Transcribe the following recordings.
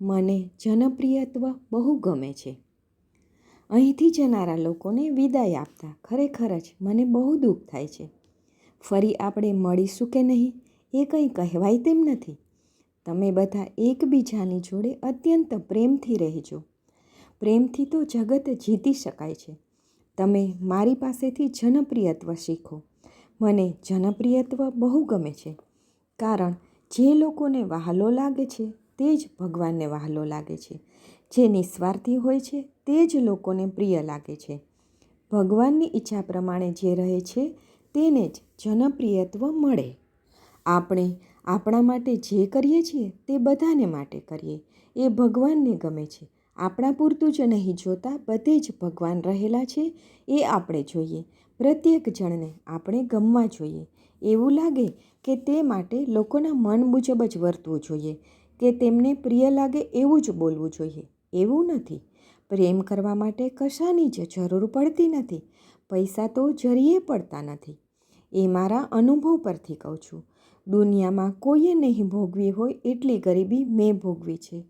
મને જનપ્રિયત્વ બહુ ગમે છે. અહીંથી જનારા લોકોને વિદાય આપતા ખરેખર જ મને બહુ દુઃખ થાય છે. ફરી આપણે મળીશું કે નહીં એ કંઈ કહેવાય તેમ નથી. તમે બધા એકબીજાની જોડે અત્યંત પ્રેમથી રહેજો. પ્રેમથી તો જગત જીતી શકાય છે. તમે મારી પાસેથી જનપ્રિયત્વ શીખો. મને જનપ્રિયત્વ બહુ ગમે છે. કારણ જે લોકોને વહાલો લાગે છે તે જ ભગવાનને વહાલો લાગે છે. જે નિસ્વાર્થી હોય છે, તે જ લોકોને પ્રિય લાગે છે. ભગવાનની ઈચ્છા પ્રમાણે જે રહે છે, તેને જ જનપ્રિયત્વ મળે. આપણે આપણા માટે જે કરીએ છીએ, તે બધાને માટે કરીએ. એ ભગવાનને ગમે છે. આપણા પૂરતું જ નહીં જોતા બધે જ ભગવાન રહેલા છે, એ આપણે જોઈએ. પ્રત્યેક જણને આપણે ગમવા જોઈએ. એવું લાગે કે તે માટે લોકોના મન મુજબ જ વર્તવું જોઈએ. કે તેમને પ્રિય લાગે એવું જ બોલવું જોઈએ. એવું નથી. પ્રેમ કરવા માટે કશાની જ જરૂર પડતી નથી. પૈસા તો જરીએ પડતા નથી. એ મારા અનુભવ પરથી કહું છું. દુનિયામાં કોઈએ નહીં ભોગવી હોય એટલી ગરીબી મેં ભોગવી છે.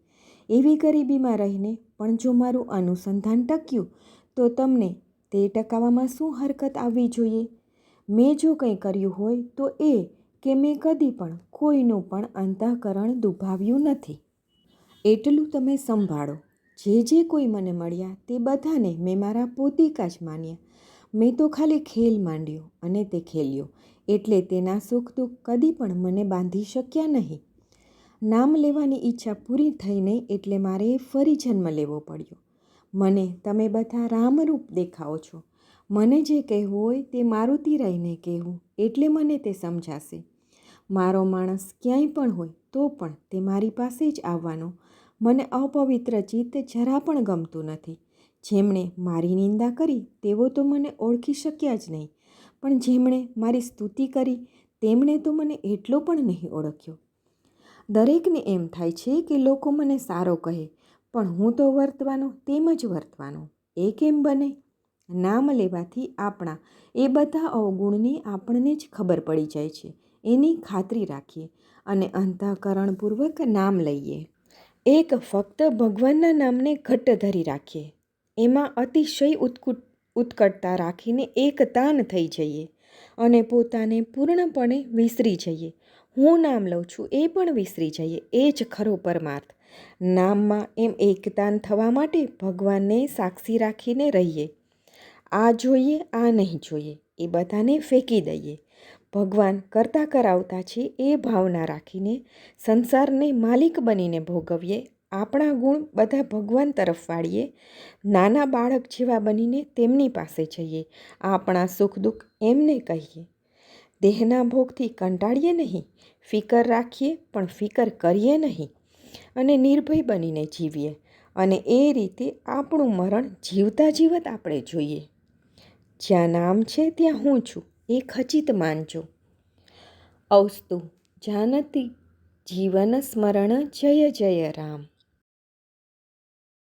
એવી ગરીબીમાં રહીને પણ જો મારું અનુસંધાન ટક્યું, તો તમને તે ટકાવવામાં શું હરકત આવવી જોઈએ? મેં જો કંઈ કર્યું હોય તો એ કે મેં કદી પણ કોઈનું પણ અંતઃકરણ દુભાવ્યું નથી. એટલું તમે સંભાળો. જે જે કોઈ મને મળ્યા તે બધાને મેં મારા પોતિકા જ માન્યા. મેં તો ખાલી ખેલ માંડ્યો અને તે ખેલ્યો. એટલે તેના સુખ દુઃખ કદી પણ મને બાંધી શક્યા નહીં. નામ લેવાની ઈચ્છા પૂરી થઈ નહીં એટલે મારે ફરી જન્મ લેવો પડ્યો. મને તમે બધા રામરૂપ દેખાઓ છો. મને જે કહેવું હોય તે મારુતિ રહીને કહેવું, એટલે મને તે સમજાશે. મારો માણસ ક્યાંય પણ હોય તો પણ તે મારી પાસે જ આવવાનો. મને અપવિત્ર ચિત્ત જરા પણ ગમતું નથી. જેમણે મારી નિંદા કરી, તેઓ તો મને ઓળખી શક્યા જ નહીં. પણ જેમણે મારી સ્તુતિ કરી, તેમણે તો મને એટલો પણ નહીં ઓળખ્યો. દરેકને એમ થાય છે કે લોકો મને સારો કહે, પણ હું તો વર્તવાનો તેમ જ વર્તવાનો. એ કેમ બને નામ લેવાથી આપણા, એ બધા અવગુણની આપણને જ ખબર પડી જાય છે. એની ખાતરી રાખીએ અને અંતઃકરણપૂર્વક નામ લઈએ. એક, ફક્ત ભગવાનના નામને ઘટ્ટ ધરી રાખીએ. એમાં અતિશય ઉત્કુટ, ઉત્કટતા રાખીને એકતાન થઈ જઈએ અને પોતાને પૂર્ણપણે વિસરી જઈએ. હું નામ લઉં છું, એ પણ વિસરી જઈએ. એ જ ખરો પરમાર્થ. નામમાં એમ એકતાન થવા માટે ભગવાનને સાક્ષી રાખીને રહીએ. આ જોઈએ, આ નહીં જોઈએ, એ બધાને ફેંકી દઈએ. ભગવાન કરતા કરાવતા છે એ ભાવના રાખીને સંસારને માલિક બનીને ભોગવીએ, આપણા ગુણ બધા ભગવાન તરફ વાળીએ, નાના બાળક જેવા બનીને તેમની પાસે જઈએ, આપણા સુખ દુઃખ એમને કહીએ. દેહના ભોગથી કંટાળીએ નહીં, ફિકર રાખીએ પણ ફિકર કરીએ નહીં અને નિર્ભય બનીને જીવીએ અને એ રીતે આપણું મરણ જીવતા જીવત આપણે જોઈએ. જ્યાં નામ છે ત્યાં હું છું એ ખચિત માનજો. અવસ્તુ જાનતી, જીવન સ્મરણ જય જય રામ.